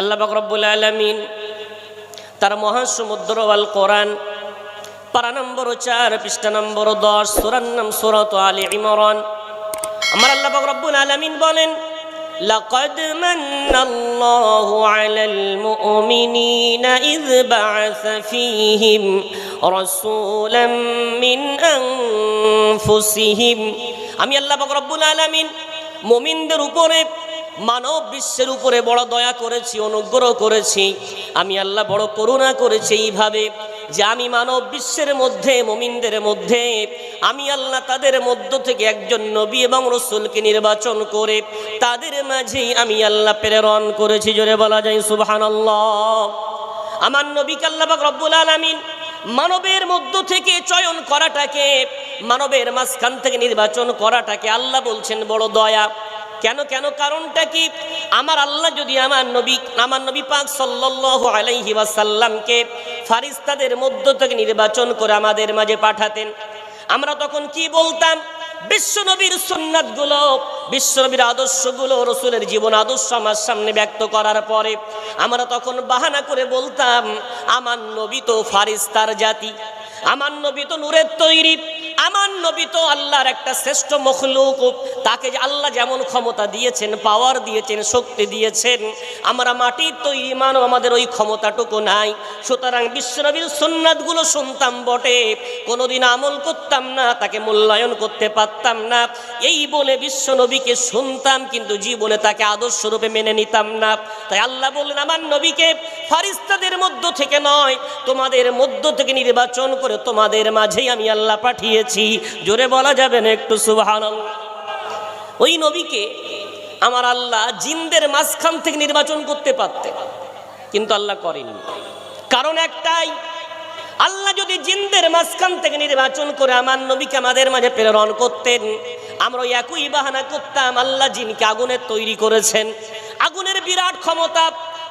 আল্লাহ বাকরবুল আলমিন তার মহাসমুদ্র আল কোরআন পারা নম্বর চার পৃষ্ঠা নম্বর দশ সুরান নাম সুরত আলী ইমরান আমার আল্লাহ বাকরবুল আলমিন বলেন لقد من الله على المؤمنين إذ بعث فيهم رسولا من أنفسهم আমি আল্লাহ পাক রব্বুল আলামিন মুমিনদের উপরে মানব বিশ্বের উপরে বড় দয়া করেছি, অনুগ্রহ করেছি। আমি আল্লাহ বড় করুণা করেছি এইভাবে যে আমি মানব বিশ্বের মধ্যে, মুমিনদের মধ্যে, আমি আল্লাহ তাদের মধ্য থেকে একজন নবী এবং রসুলকে নির্বাচন করে তাদের মাঝেই আমি আল্লাহ প্রেরণ করেছি। জোরে বলা যায়, সুবহানাল্লাহ। আমার নবীকে আল্লাহ পাক রব্বুল আলামিন মানবের মধ্য থেকে চয়ন করাটাকে, মানবের মাঝখান থেকে নির্বাচন করাটাকে আল্লাহ বলছেন বড় দয়া। কেন কেন, কারণটা কি? আমার আল্লাহ যদি আমার নবী আমার নবী পাক সাল্লাল্লাহু আলাইহি ওয়াসাল্লামকে ফারিস্তাদের মধ্য থেকে নির্বাচন করে আমাদের মাঝে পাঠাতেন, আমরা তখন কি বলতাম? বিশ্বনবীর সুন্নাতগুলো বিশ্বনবীর আদর্শগুলো, রসুলের জীবন আদর্শ আমার সামনে ব্যক্ত করার পরে আমরা তখন বাহানা করে বলতাম, আমার নবী তো ফারিস্তার জাতি, আমার নবী তো নূরের তৈরি আমার নবী তো আল্লাহর একটা শ্রেষ্ঠ মখলুক। তাকে আল্লাহ যেমন ক্ষমতা দিয়েছেন পাওয়ার দিয়েছেন, শক্তি দিয়েছেন, আমরা মাটির তো মানব আমাদের ওই ক্ষমতাটুকু নাই। সুতরাং বিশ্বনবীর সুন্নাতগুলো শুনতাম বটে, কোনোদিন আমল করতাম না, তাকে মূল্যায়ন করতে পারতাম না। এই বলে বিশ্বনবীকে শুনতাম, কিন্তু জীবনে তাকে আদর্শ রূপে মেনে নিতাম না। তাই আল্লাহ বললেন, আমার নবীকে ফারিস্তাদের মধ্য থেকে নয়, তোমাদের মধ্য থেকে নির্বাচন করে তোমাদের মাঝেই আমি আল্লাহ পাঠিয়েছি। জোরে বলা যাবে না একটু সুবাহান ওই নবীকে আমার আল্লাহ জিনদের মাঝখান থেকে নির্বাচন করতে পারতেন, কিন্তু আল্লাহ করেনি কারণ একটাই, আল্লাহ যদি জিনদের মাঝখান থেকে নির্বাচন করে আমার নবীকে আমাদের মাঝে প্রেরণ করতেন, আমরা একই বাহানা করতাম, আল্লাহ জিনকে আগুনের তৈরি করেছেন। আগুনের বিরাট ক্ষমতা,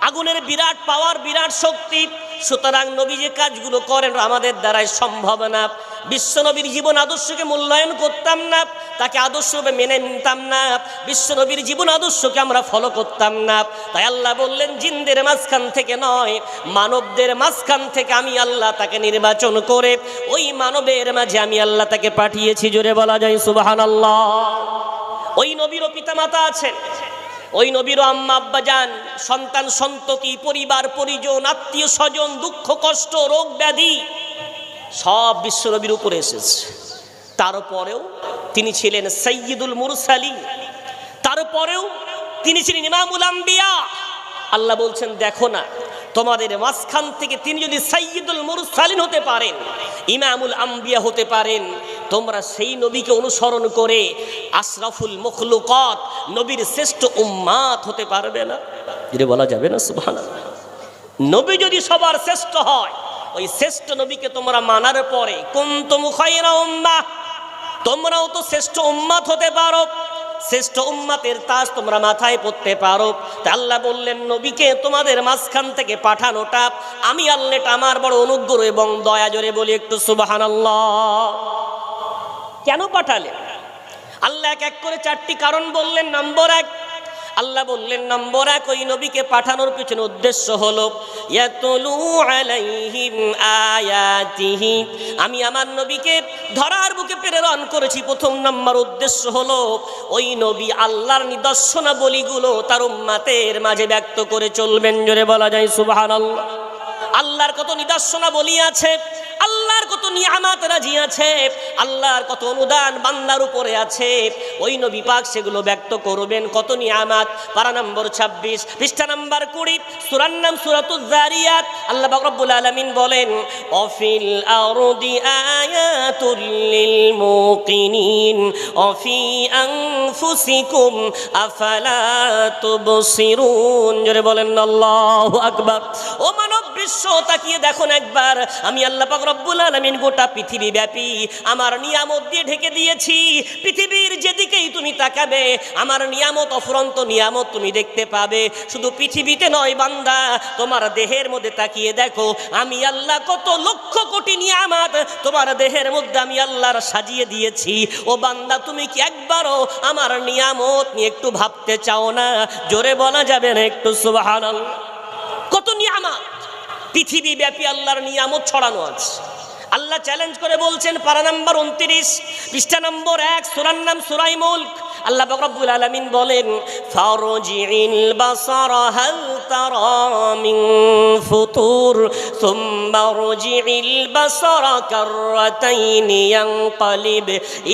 আগুনের বিরাট পাওয়ার বিরাট শক্তি, সুতরাং নবী যে কাজগুলো করেন, আমাদের দ্বারাই সম্ভব না। বিশ্বনবীর জীবন আদর্শকে মূল্যায়ন করতাম না, তাকে আদর্শরূপে মেনে নিতাম না, বিশ্বনবীর জীবন আদর্শকে আমরা ফলো করতাম না। তাই আল্লাহ বললেন, জিনদের মাঝখান থেকে নয়, মানবদের মাঝখান থেকে আমি আল্লাহ তাকে নির্বাচন করে, ওই মানবের মাঝে আমি আল্লাহ তাকে পাঠিয়েছি। জোরে বলা যায় সুবাহান আল্লাহ ওই নবীরও পিতামাতা আছেন, ওই নবীর আম্মা, আব্বা যান সন্তান, সন্ততি, পরিবার, পরিজন আত্মীয় স্বজন দুঃখ, কষ্ট, রোগ, ব্যাধি। সব বিশ্বনবীর উপরে এসেছে। তারপরেও তিনি ছিলেন সৈয়দুল মুরসালি তারপরেও তিনি ছিলেন ইমামুল আম্বিয়া। আল্লাহ বলছেন, দেখো না, তোমাদের মাঝখান থেকে তিনি যদি সৈয়দুল মুরসালিন হতে পারেন, ইমামুল আম্বিয়া হতে পারেন, তোমরা সেই নবীকে অনুসরণ করে আশরাফুল মখলুকত নবীর শ্রেষ্ঠ উম্মাত হতে পারবে না? যদি বলা যাবে না, সুবহানাল্লাহ। নবী যদি সবার শ্রেষ্ঠ হয় ওই শ্রেষ্ঠ নবীকে তোমরা মানার পরে কুন্তম খয়রা উম্মা, তোমরাও তো শ্রেষ্ঠ উম্মাত হতে পারো। শ্রেষ্ঠ উম্মাতের তাজ তোমরা মাথায় পড়তে পারো। তা আল্লাহ বললেন, নবীকে তোমাদের মাঝখান থেকে পাঠানোটা আমি আল্লাহটা আমার বড় অনুগ্রহ এবং দয়া জোরে বলি একটু সুবাহান কেন পাঠালেন? আল্লাহ এক এক করে চারটি কারণ বললেন। নম্বর এক আল্লাহ বললেন, নম্বর এক, ওই নবীকে পাঠানোর পিছনে উদ্দেশ্য হলো আয়াতিহি। আমি আমার নবীকে ধরার বুকে প্রেরণ করেছি। প্রথম নম্বর উদ্দেশ্য হলো, ওই নবী আল্লাহর নিদর্শনাবলীগুলো তার উম্মাতের মাঝে ব্যক্ত করে চলবেন। জোরে বলা যায়, সুবহানাল্লাহ। আল্লাহর কত নিদর্শনা বলি আছে, আল্লাহর কত নিয়ামাত রাজি আছে আল্লাহর কত অনুদান বান্দার উপরে আছে। ওই নবী পাক সেগুলো ব্যক্ত করবেন। কত নিয়ামাত? পারা নম্বর ছাব্বিশ। পৃষ্ঠা নম্বর কুড়ি। সুরার নাম সুরাতুল জারিয়াত। আল্লাহ রব্বুল আলামিন বলেন, অফিল আরদি আয়াতুল লিল মুকিনিন, অফি আনফুসিকুম আফালা তুবসিরুন। জোরে বলেন, আল্লাহু আকবার। ও মানব বিশ্ব তাকিয়ে দেখুন একবার। আমি আল্লাহ পাক রব্বুল আলামিন গোটা পৃথিবী ব্যাপী আমার নিয়ামত দিয়ে ঢেকে দিয়েছি। পৃথিবীর যেদিকেই তুমি তাকাবে, আমার নিয়ামত অফুরন্ত নিয়ামত তুমি দেখতে পাবে। শুধু পৃথিবীতে নয় বান্দা, তোমার দেহের মধ্যে তাকিয়ে দেখো, আমি আল্লাহ কত লক্ষ কোটি নিয়ামত তোমার দেহের মধ্যে আমি আল্লাহর সাজিয়ে দিয়েছি। ও বান্দা, তুমি কি একবারও আমার নিয়ামত নিয়ে একটু ভাবতে চাও না? জোরে বলা যাবে না একটু সুবাহ কত নিয়ামত! পৃথিবী ব্যাপী আল্লাহর নিয়ামত ছড়ানো আছে। আল্লাহ চ্যালেঞ্জ করে বলছেন, পারা নাম্বার উনত্রিশ, পৃষ্ঠা নম্বর এক, সুরার নাম সুরাই মুল্ক। আল্লাহ বকরবুল আলমিন বলেন ফারজিল বাসার হাল তারা ফুতুর। রজিল বাসার কাররাতাইন ইয়ানকালিব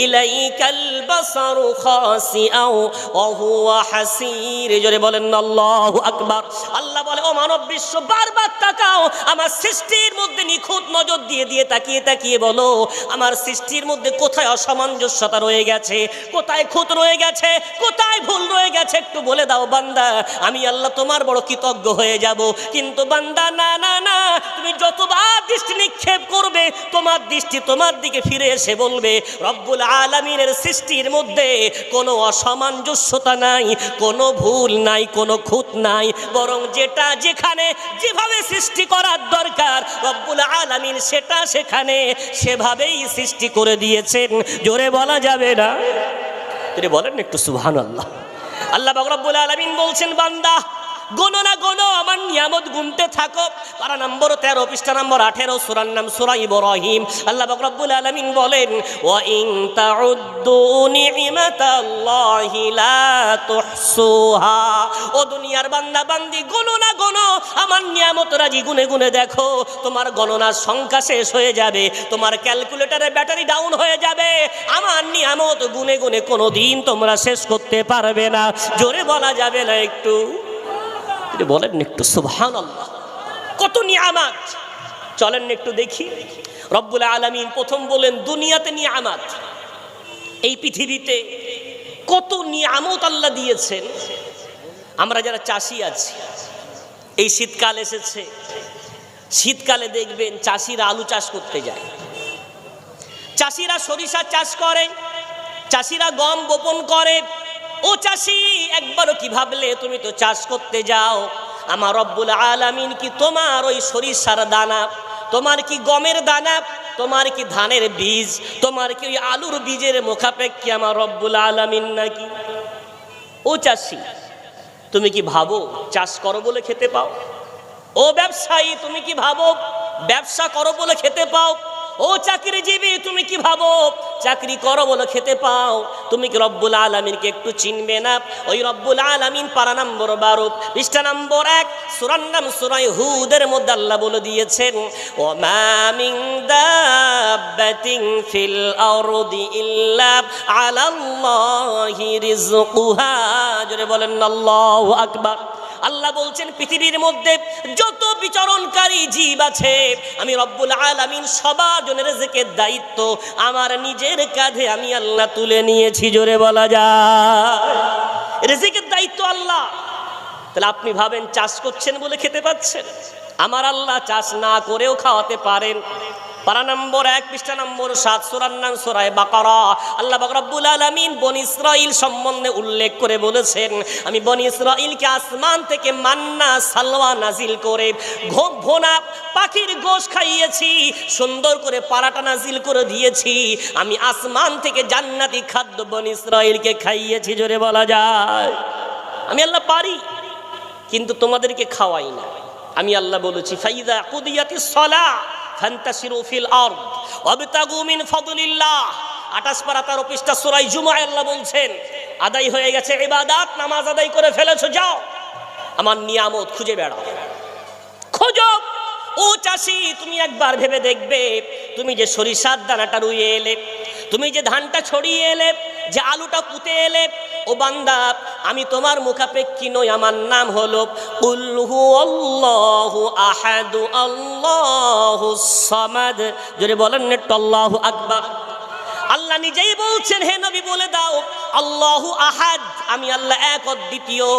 ইলাইকাল বাসারু খাসিআও ওয়া হুয়া হাসির জোরে বলেন আল্লাহু আকবার। আল্লাহ বলে, ও মানব বিশ্ব, বারবার তাকাও, আমার সৃষ্টির মধ্যে নিখুঁত নজর দিয়ে দিয়ে তাকিয়ে তাকিয়ে বলো, আমার সৃষ্টির মধ্যে কোথায় অসামঞ্জস্যতা রয়ে গেছে? কোথায় খুঁত রয়ে গেছে? কোথায় ভুল রয়ে গেছে? একটু বলে দাও বান্দা, আমি আল্লাহ তোমার বড় কৃতজ্ঞ হয়ে যাব। কিন্তু বান্দা, না না না তুমি যতবার দৃষ্টি নিক্ষেপ করবে, তোমার দৃষ্টি তোমার দিকে ফিরে এসে বলবে, রব্বুল আলমিনের সৃষ্টির মধ্যে কোনো অসামঞ্জস্যতা নাই, কোনো ভুল নাই, কোনো খুঁত নাই, বরং যেটা যেখানে, যেভাবে সৃষ্টি করার দরকার, রব্বুল আলমিন সেটা সেখানে সেভাবেই সৃষ্টি করে দিয়েছেন। জোরে বলা যাবে না? তিনি বলেন একটু সুবহান আল্লাহ আল্লাহ রব্বুল আলমিন বলছেন, বান্দা গণনা গণ আমার নিয়ামত গুনতে থাকো। পারা নম্বর, তেরো পৃষ্ঠা নম্বর, আঠেরো সুরার নাম সুরা ইব্রাহিম। আল্লাহ রব্বুল আলমিন বলেন ও তুহসুহা। ও দুনিয়ার বান্দা বান্দি গণনা গণ আমার নিয়ামত রাজি, গুনে গুনে দেখো, তোমার গণনার সংখ্যা শেষ হয়ে যাবে, তোমার ক্যালকুলেটরে ব্যাটারি ডাউন হয়ে যাবে। আমার নিয়ামত গুনে গুনে কোনো দিন তোমরা শেষ করতে পারবে না। জোরে বলা যাবে না একটু। বলেন একটু সুবহান আল্লাহ কত নিয়ামাত। চলেন একটু দেখি। রব্বুল আলমিন প্রথম বলেন, দুনিয়াতে নিয়ামাত। এই পৃথিবীতে কত নিয়ামত আল্লাহ দিয়েছেন। আমরা যারা চাষি আছি, এই শীতকাল এসেছে। শীতকালে দেখবেন চাষিরা আলু চাষ করতে যায়। চাষিরা সরিষা চাষ করে, চাষিরা গম বপন করে ও চাষি, একবারও কি ভাবলে তুমি তো চাষ করতে যাও? আমার রব্বুল আলামিন কি তোমার ওই সরিষার দানা? তোমার কি গমের দানা? তোমার কি ধানের বীজ? তোমার কি ওই আলুর বীজের মুখাপেক্ষি আমার রব্বুল আলামিন নাকি? ও চাষি, তুমি কি ভাবো চাষ করো বলে খেতে পাও? ও ব্যবসায়ী, তুমি কি ভাবো ব্যবসা করো বলে খেতে পাও? ও চাকরিজীবী, তুমি কি ভাবো? চাকরি করো বলো খেতে পাও। তুমি কি রব্বুল আলমিনকে একটু চিনবে না? ওই রব্বুল আলমিন পারা নম্বর বারো, পৃষ্ঠা নম্বর এক, সুরান নাম সুরাই হুদের মধ্যে আল্লাহ বলে দিয়েছেন ও মামিং দাব্বাতিন ফিল আরদি ইল্লা আলাল্লাহি রিজকুহা জোরে বলেন, আল্লাহু আকবার। আল্লাহ বলছেন, পৃথিবীর মধ্যে যত বিচরণকারী জীব আছে, আমি রব্বুল আলামিন সবার জন্য রেজেকের দায়িত্ব, আমার নিজের কাঁধে আমি আল্লাহ তুলে নিয়েছি, জোরে বলা যায়। রেজেকের দায়িত্ব আল্লাহ। তাহলে আপনি ভাবেন, চাষ করছেন বলে খেতে পাচ্ছেন? আমার আল্লাহ চাষ না করেও খাওয়াতে পারেন। পারা নম্বর এক, পৃষ্ঠা নম্বর সাত, সুরার নাম সুরায় বাকারা। আল্লাহ বাকরাবুল আলমিন বন ইসরাইল সম্বন্ধে উল্লেখ করে বলেছেন, আমি বন ইসরাইলকে আসমান থেকে মান্না সালওয়া নাজিল করে ভোনা পাখির গোশ খাইয়েছি, সুন্দর করে পারাটা নাজিল করে দিয়েছি। আমি আসমান থেকে জান্নাতি খাদ্য বন ইসরাইলকে খাইয়েছি, জোরে বলা যায়। আমি আল্লাহ পারি, কিন্তু তোমাদেরকে খাওয়াই না। আমি আল্লাহ বলেছি ফাইদা কুদিয়াতি সলা ফান্তাসিরু ফিল আরদ, ওয়াবতাগু মিন ফাদলিল্লাহ। 28 পারা তার পৃষ্ঠা সূরা জুমআ আল্লাহ বলছেন, আদায় হয়ে গেছে ইবাদত, নামাজ আদায় করে ফেলেছো, যাও। আমার নিয়ামত খুঁজে বেড়াও। খোঁজো, ও চাষি, তুমি একবার ভেবে দেখবে, তুমি যে সরিষার দানাটা রুইয়ে এলে, তুমি যে ধানটা ছড়িয়ে এলে যে আলুটা পুঁতে এলে, ও বান্দা, আমি তোমার মুখাপেক্ষী নই, আমার নাম হলো উল্হু আল্লাহু আহাদু আল্লাহু সামাদ। জোরে বলেন নেট আল্লাহু আকবার। আল্লাহ নিজেই বলছেন, হে নবী, বলে দাও, আল্লাহু আহাদ, আমি আল্লাহ এক অদ্বিতীয়।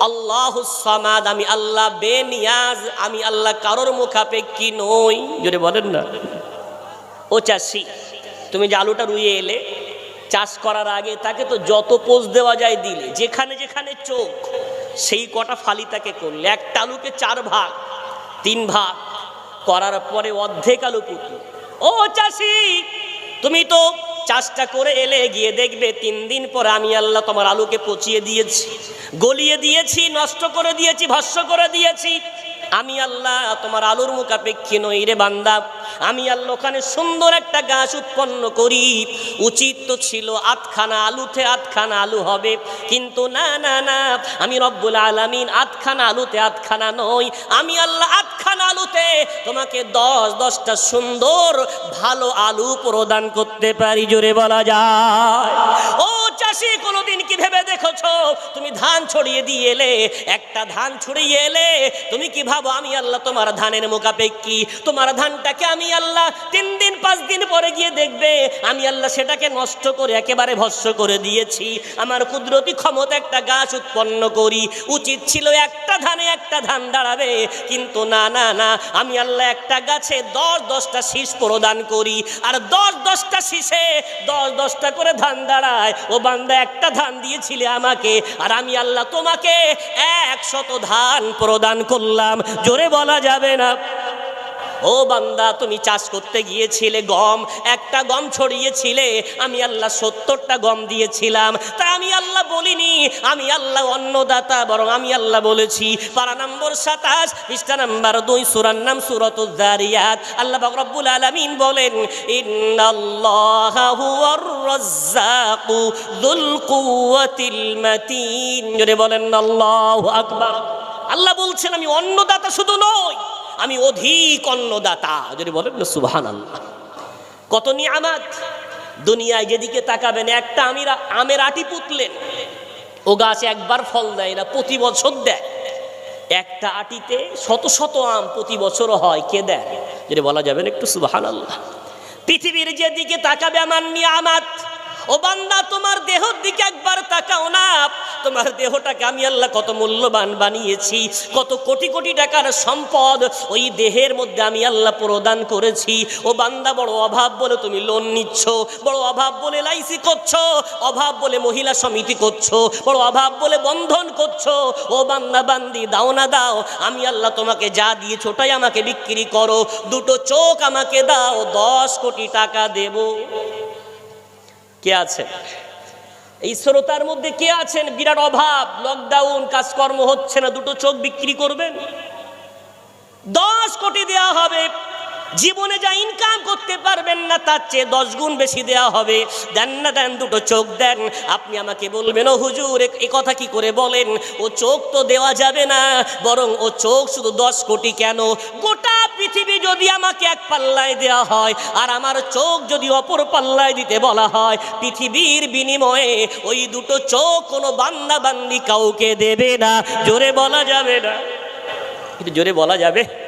আল্লাহু সামাদ, আমি আল্লাহ বেনিয়াজ, আমি আল্লাহ কারোর মুখাপেক্ষী নই। যদি বলেন না। ও চাষি, তুমি যে আলুটা রুইয়ে এলে চাষ করার আগে তাকে তো যত পোষ দেওয়া যায় দিলে, যেখানে যেখানে চোখ, সেই কটা ফালি তাকে করলে। একটা আলুকে চার ভাগ, তিন ভাগ, করার পরে অর্ধেক আলু পুতল ও চাষি, তুমি তো চাষটা করে এলে, গিয়ে দেখবে তিন দিন পরে আমি আল্লাহ তোমার আলুকে পচিয়ে দিয়েছি, গলিয়ে দিয়েছি, নষ্ট করে দিয়েছি ভস্য করে দিয়েছি। আমি আল্লাহ, তোমার আলুর মুখাপেক্ষী নই রে বান্দা। আমি আল্লাহ, ওখানে সুন্দর একটা গাছ উৎপন্ন করি। উচিত তো ছিল আটখানা আলুতে আটখানা আলু হবে। কিন্তু না না না, আমি রব্বুল আলামিন আটখানা আলুতে আটখানা নই। আমি আল্লাহ আটখানা আলুতে তোমাকে দশ, দশটা সুন্দর, ভালো আলু প্রদান করতে পারি। জোরে বলা যায়। ও চাষি কোনোদিন কি ভেবে দেখেছ? তুমি ধান ছড়িয়ে দিয়ে এলে, একটা ধান ছড়িয়ে এলে, তুমি কি ভাবো আমি আল্লাহ তোমার ধানের মোকাপেক্ষি তোমার ধানটাকে আমি আল্লাহ তিন দিন, পাঁচ দিন পরে গিয়ে দেখবে, আমি আল্লাহ সেটাকে নষ্ট করে একেবারে ভস্য করে দিয়েছি। আমার কুদরতি ক্ষমতা একটা গাছ উৎপন্ন করি। উচিত ছিল একটা ধানে একটা ধান দাঁড়াবে, কিন্তু না না না, আমি আল্লাহ একটা গাছে দশ, দশটা শীষ প্রদান করি। আর দশ, দশটা শীষে দশ, দশটা করে ধান দাঁড়ায়, ও বান্দা একটা ধান দিয়েছিলে আমাকে, আর আমি আল্লাহ তোমাকে একশত ধান প্রদান করলাম। জোরে বলা যাবে না। ও বান্দা, তুমি চাষ করতে গিয়েছিলে গম, একটা গম ছড়িয়েছিলে, আমি আল্লাহ সত্তরটা গম দিয়েছিলাম। তা আমি আল্লাহ বলিনি, আমি আল্লাহ অন্নদাতা, বরং আমি আল্লাহ বলেছি। পারা নম্বর সাতাশ, পৃষ্ঠা নাম্বার দুই, সুরার নাম সুরত জারিয়াত। আল্লাহ রব্বুল আলামিন বলেন বলেন, আল্লাহু আকবার। আল্লাহ বলছেন, আমি অন্নদাতা শুধু নই আমি অধিক অন্নদাতা। যদি বলেন না সুবহান আল্লাহ কত নিয়ামাত। দুনিয়ায় যেদিকে তাকাবেন, একটা আমিরা, আমের আটি পুতলেন। ও গাছ একবার ফল দেয় না, প্রতি বছর দেয়। একটা আটিতে শত শত আম প্রতি বছর হয়, কে দেয়? যদি বলা যাবে না একটু সুবহান আল্লাহ পৃথিবীর যেদিকে তাকাবে আমার নিয়ামাত, ও বান্দা তোমার দেহর দিকে একবার তাকাও না। তোমার দেহটাকে আমি আল্লাহ কত মূল্যবান বানিয়েছি, কত কোটি কোটি টাকার সম্পদ, ওই দেহের মধ্যে আমি আল্লাহ প্রদান করেছি। ও বান্দা, বড় অভাব বলে তুমি লোন নিচ্ছ, বড় অভাব বলে লাইসি করছ, অভাব বলে মহিলা সমিতি করছ, বড় অভাব বলে বন্ধন করছ। ও বান্দা, বান্দি, দাও না দাও, আমি আল্লাহ তোমাকে যা দিয়ে ছোটাই আমাকে বিক্রি করো, দুটো চোখ আমাকে দাও, দশ কোটি টাকা দেবো। কে আছেন এই শ্রোতার মধ্যে কে আছেন? বিরাট অভাব লকডাউন কাজকর্ম হচ্ছে না, দুটো চোখ বিক্রি করবেন? দশ কোটি দেয়া হবে। জীবনে যা ইনকাম করতে পারবেন না, তার চেয়ে দশ গুণ বেশি দেওয়া হবে। দেন না দেন, দুটো চোখ দেন। আপনি আমাকে বলবেন, ও হুজুর, এ- কথা কি করে বলেন? ও চোখ তো দেওয়া যাবে না, বরং ও চোখ শুধু দশ কোটি কেন? গোটা পৃথিবী যদি আমাকে এক পাল্লায় দেওয়া হয়, আর আমার চোখ যদি অপর পাল্লায় দিতে বলা হয়, পৃথিবীর বিনিময়ে ওই দুটো চোখ কোনো বান্দা বান্দি কাউকে দেবে না। জোরে বলা যাবে না। কিন্তু জোরে বলা যাবে?